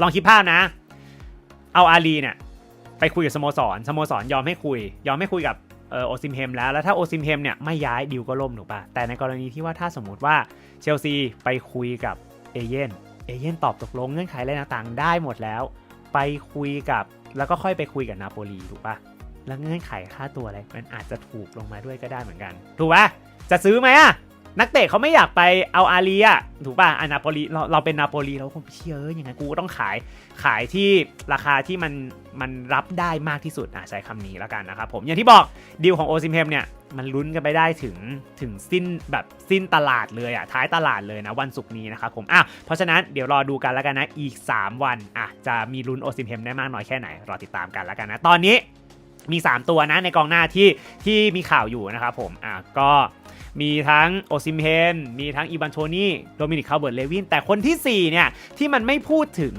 ลองคิดภาพนะ เอาอาลีเนี่ยไปคุยกับสโมสรสโมสรยอมให้คุย ยอมให้คุยกับโอซิมเฮมแล้ว แล้วถ้าโอซิมเฮมเนี่ยไม่ย้ายดิวก็ล่มถูกปะแต่ในกรณีที่ว่าถ้าสมมติว่าเชลซีไปคุยกับเอเย่นเอเย่นตอบตกลงเงื่อนไขอะไรต่างๆได้หมดแล้ว ไปคุยกับแล้วก็ค่อยไปคุยกับนาโปลีถูกปะแล้วเงื่อนไขค่าตัวอะไรมันอาจจะถูกลงมาด้วยก็ได้เหมือนกัน ถูกปะจะซื้อไหมอะ นักเตะเขาไม่อยากไปเอาอาลีอะถูกป่ะอะนาโปลีเราเราเป็นนาโปลีเราคงเชื่ออยยังไงกูก็ต้องขายขายที่ราคาที่มันมันรับได้มากที่สุดอะใช้คำนี้แล้วกันนะครับผมอย่างที่บอกดีลของโอซิมเฮมเนี่ยมันลุ้นกันไปได้ถึงถึงสิ้นแบบสิ้นตลาดเลยอะท้ายตลาดเลยนะวันศุกร์นี้นะครับผมอะเพราะฉะนั้นเดี๋ยวรอดูกันแล้วกันนะอีก 3 วันอะจะมีลุ้นโอซิมเฮมได้มากน้อยแค่ไหนรอติดตามกันแล้วกันนะตอนนี้ มี 3 ตัวนะในกองหน้าที่ที่มีข่าวอยู่นะครับผมอะก็มีทั้งโอซิมเฮน มีทั้งอีบันโทนี่ โดมินิกคาเบิร์ตเลวิน แต่คนทีสี่4 เนี่ย ที่มันไม่พูดถึง